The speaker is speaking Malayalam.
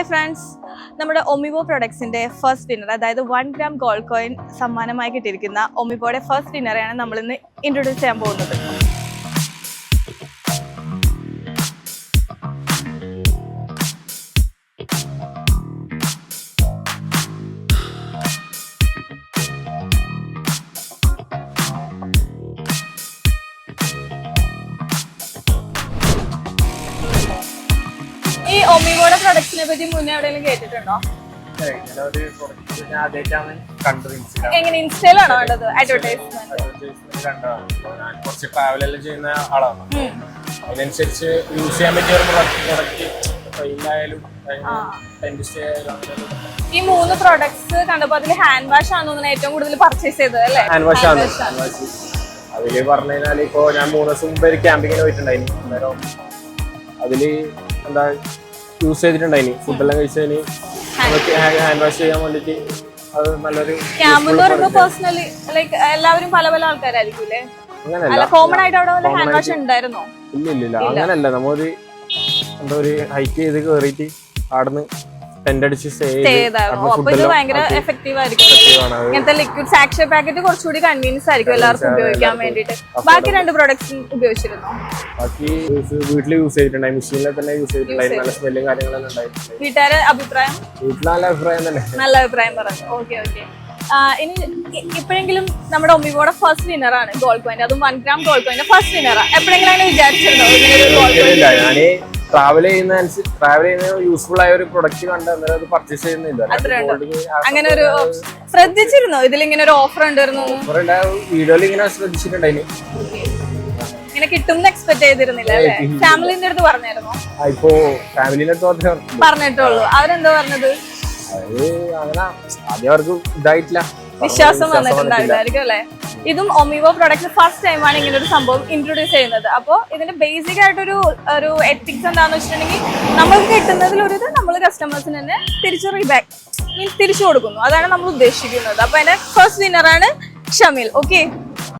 ഹായ് ഫ്രണ്ട്സ് നമ്മുടെ ഒമിബോ പ്രൊഡക്ട്സിന്റെ ഫസ്റ്റ് ഡിന്നർ അതായത് വൺ ഗ്രാം ഗോൾഡ് കോയിൻ സമ്മാനമായി കിട്ടിയിരിക്കുന്ന ഒമിബോയുടെ ഫസ്റ്റ് ഡിന്നറെയാണ് നമ്മൾ ഇന്ന് ഇൻട്രൊഡ്യൂസ് ചെയ്യാൻ പോകുന്നത്. ഈ ഒമിബോയുടെ പ്രൊഡക്ട്സിനെ പറ്റി മുന്നേ എവിടെയെങ്കിലും കേട്ടിട്ടുണ്ടോ? എങ്ങനെ ഇൻസ്റ്റയിലാണോ വേണ്ടത് അഡ്വർടൈസ്മെന്റ് ചെയ്യുന്ന ആളാണ്. അതിനനുസരിച്ച് യൂസ് ചെയ്യാൻ പറ്റിയ ഒരു പ്രൊഡക്റ്റ് ഈ മൂന്ന് പ്രൊഡക്ട്സ് കണ്ടപ്പോ അതിൽ ഹാൻഡ് വാഷ് ആണെന്ന് ഏറ്റവും കൂടുതൽ പർച്ചേസ് ചെയ്തത് അല്ലേ? ഹാൻഡ് വാഷ് ആണ്. അതിൽ പറഞ്ഞു കഴിഞ്ഞാൽ ഇപ്പോ ഞാൻ മൂന്ന് ദിവസം മുമ്പ് ഒരു ക്യാമ്പിങ്ങിന് പോയിട്ടുണ്ടായിരുന്നു. അന്നേരം അതിൽ എന്താ യൂസ് ചെയ്തിട്ടുണ്ടായിനി ഫുഡെല്ലാം കഴിച്ചതിന് ഹാൻഡ് വാഷ് ചെയ്യാൻ വേണ്ടിട്ട് അത് നല്ലൊരു ക്യാമ്പ് എന്ന് പറയുമ്പോൾ പേഴ്സണലി ലൈക്ക് എല്ലാവരും പല പല ആൾക്കാരായിരിക്കും അല്ലേ? കോമൺ ആയിട്ട് അവിടെ വല്ല ഹാൻഡ് വാഷ് ഉണ്ടായിരുന്നോ? ഇല്ല ഇല്ല നമ്മൊരു എന്താ ഒരു ഹൈക്ക് ചെയ്ത് കേറിയിട്ട് ആടുന്ന് ഇങ്ങനത്തെ ലിക്വിഡ് സാക്ഷ പാക്കറ്റ് കുറച്ചുകൂടി കൺവീനിയൻസ് ആയിരിക്കും എല്ലാവർക്കും ഉപയോഗിക്കാൻ വേണ്ടിയിട്ട്. ബാക്കി രണ്ട് പ്രൊഡക്ട്സ് ഉപയോഗിച്ചിരുന്നു? ബാക്കി വീട്ടിൽ യൂസ് ചെയ്തിട്ടുണ്ടായി മെഷീനിലെ തന്നെ യൂസ് ചെയ്തിട്ടുണ്ടായി നല്ല സ്മെല്ലും കാര്യങ്ങളെല്ലാം ഉണ്ടായിട്ടുണ്ട് വീട്ടുകാരെ അഭിപ്രായം? വീട്ടിൽ നല്ല അഭിപ്രായം തന്നെ. നല്ല അഭിപ്രായം പറഞ്ഞു. ഓക്കെ ഓക്കെ ഇനി ഇപ്പോഴെങ്കിലും നമ്മുടെ ഒമ്മിബോടെ ഫസ്റ്റ് ഡിന്നർ ആണ് ഗോൾഡ് കോയിൻ അതും വൺ ഗ്രാം ഗോൾഡ് കോയിന്റെ ഫസ്റ്റ് ഡിന്നർ എപ്പോഴെങ്കിലും അങ്ങനെ വിചാരിച്ചിരുന്നോ? ഗോൾഡ് കോയിൻ ട്രാവൽ ചെയ്യുന്ന ട്രാവൽ ചെയ്യുന്ന യൂസ്ഫുൾ ആയ ഒരു പ്രൊഡക്റ്റ് കണ്ട് അന്നേരം അത് പർച്ചേസ് ചെയ്യുന്നില്ല. അങ്ങനെ ഒരു ശ്രദ്ധിച്ചിരുന്നോ? ഇതിലിങ്ങനെ ഒരു ഓഫർ ഉണ്ടായിരുന്നു? ഓഫർ വീഡിയോയിൽ ഇങ്ങനെ ശ്രദ്ധിച്ചിട്ടുണ്ടായിന് ഇങ്ങനെ കിട്ടും എക്സ്പെക്ട് ചെയ്തിരുന്നില്ല അല്ലേ? ഫാമിലിന്റെ അടുത്ത് പറഞ്ഞായിരുന്നോ? ഇപ്പോ ഫാമിലിന്റെ അടുത്ത് പറഞ്ഞ പറഞ്ഞിട്ടുള്ളൂ. അവരെന്താ പറഞ്ഞത്? അത് അങ്ങനെ ആദ്യം അവർക്ക് ഇതായിട്ടില്ല. വിശ്വാസം വന്നിട്ടുണ്ടാവില്ലായിരിക്കും അല്ലെ? ഇതും ഒമിവോ പ്രൊഡക്റ്റ് ഫസ്റ്റ് ടൈമാണ് ഇങ്ങനെ ഒരു സംഭവം ഇൻട്രൊഡ്യൂസ് ചെയ്യുന്നത്. അപ്പോൾ ഇതിന്റെ ബേസിക് ആയിട്ടൊരു ഒരു എത്തിക്സ് എന്താണെന്ന് വെച്ചിട്ടുണ്ടെങ്കിൽ നമ്മൾക്ക് കിട്ടുന്നതിൽ ഒരു ഇത് നമ്മൾ കസ്റ്റമേഴ്സിന് തന്നെ തിരിച്ച് റീബാക്ക് മീൻസ് തിരിച്ചു കൊടുക്കുന്നു. അതാണ് നമ്മൾ ഉദ്ദേശിക്കുന്നത്. അപ്പൊ അതിന്റെ ഫസ്റ്റ് വിന്നറാണ് ഷമിൽ. ഓക്കെ